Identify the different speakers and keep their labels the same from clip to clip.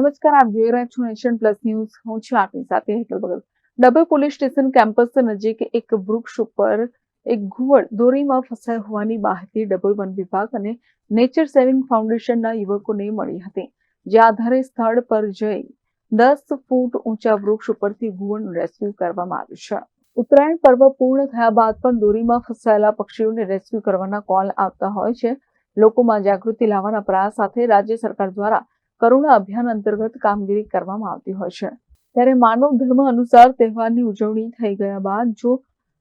Speaker 1: નમસ્કાર, આપ જોઈ રહ્યા છો નેશન પ્લસ ન્યૂઝ. હું છું આપની સાથે Hetal Bagal Dabhoi police station campus નજીક એક વૃક્ષ ઉપર એક ઘુવડ દોરીમાં ફસાયો હોવાની માહિતી ડભોઈ વન વિભાગ અને નેચર સેવિંગ ફાઉન્ડેશનના યુવકોને મળી હતી. જે આધારે સ્થળ પર જઈ દસ ફૂટ ઊંચા વૃક્ષ ઉપરથી ઘુવડનું રેસ્ક્યુ કરવામાં આવ્યું છે. ઉત્તરાયણ પર્વ પૂર્ણ થયા બાદ પણ દોરીમાં ફસાયેલા પક્ષીઓને રેસ્ક્યુ કરવાના કોલ આવતા હોય છે. લોકોમાં જાગૃતિ લાવવાના પ્રયાસ સાથે રાજ્ય સરકાર દ્વારા કરુણા અભિયાન અંતર્ગત કામગીરી કરવામાં આવતી હોય છે. ત્યારે માનવ ધર્મ અનુસાર તહેવારની ઉજવણી થઈ ગયા બાદ જો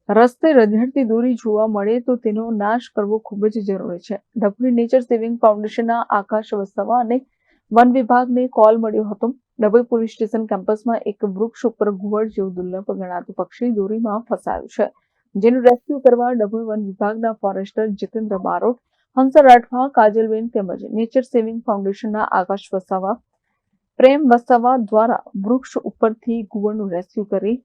Speaker 1: રસ્તે રઝળતી દોરી જોવા મળે તો તેનો નાશ કરવો ખૂબ જ જરૂરી છે. ડભોઈ નેચર સેવિંગ ફાઉન્ડેશનના આકાશ વસ્તવા અને વન વિભાગને કોલ મળ્યો હતો. ડભોઈ પોલીસ સ્ટેશન કેમ્પસમાં એક વૃક્ષ ઉપર ઘુવડ જેવું દુર્લભ ગણાતું પક્ષી દોરીમાં ફસાયું છે. જેનું રેસ્ક્યુ કરવા ડભોઈ વન વિભાગના ફોરેસ્ટર જીતેન્દ્ર બારોટ હંસ રાઠવા, કાજલબેન તેમજ નેચર સેવિંગ ફાઉન્ડેશનના આકાશ વસાવા, પ્રેમ વસાવા દ્વારા વૃક્ષ ઉપરથી ગુવળનું રેસ્ક્યુ કરી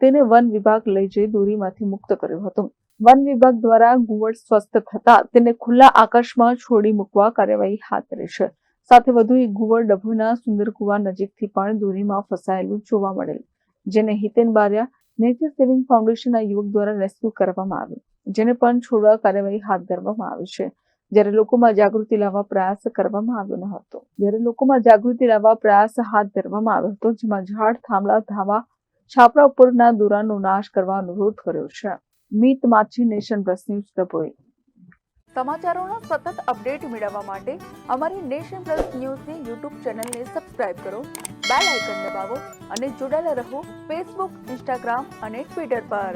Speaker 1: તેને વન વિભાગ લઈ જઈ દોરીમાંથી મુક્ત કર્યો હતો. વન વિભાગ દ્વારા ગુવળ સ્વસ્થ થતા તેને ખુલ્લા આકાશમાં છોડી મૂકવા કાર્યવાહી હાથ ધરી છે. સાથે વધુ એક ગુવળ ડભોઈના સુંદર કુવા નજીકથી પણ દોરીમાં ફસાયેલું જોવા મળેલ, જેને હિતેન બારિયા, નેચર સેવિંગ ફાઉન્ડેશનના યુવક દ્વારા રેસ્ક્યુ કરવામાં આવ્યું, જેને પણ છોડવા કાર્યવાહી હાથ ધરવામાં આવી છે. જ્યારે લોકોમાં જાગૃતિ લાવવા પ્રયાસ કરવામાં આવ્યો ન હતો. જ્યારે લોકોમાં જાગૃતિ લાવવા પ્રયાસ હાથ ધરવામાં આવ્યો હતો, જેમાં ઝાડ, થાંભલા ધાવા છાપરા ઉપરના દોરાનો નાશ કરવા અનુરોધ કર્યો છે. Meet Machhi nation plus news Dabhoi સમાચારોના સતત અપડેટ મેળવવા માટે અમારી નેશન પ્લસ ન્યૂઝની યુટ્યુબ ચેનલને સબસ્ક્રાઇબ કરો, બેલ આઇકન દબાવો અને જોડાયેલા રહો ફેસબુક, ઇન્સ્ટાગ્રામ અને ટ્વિટર પર.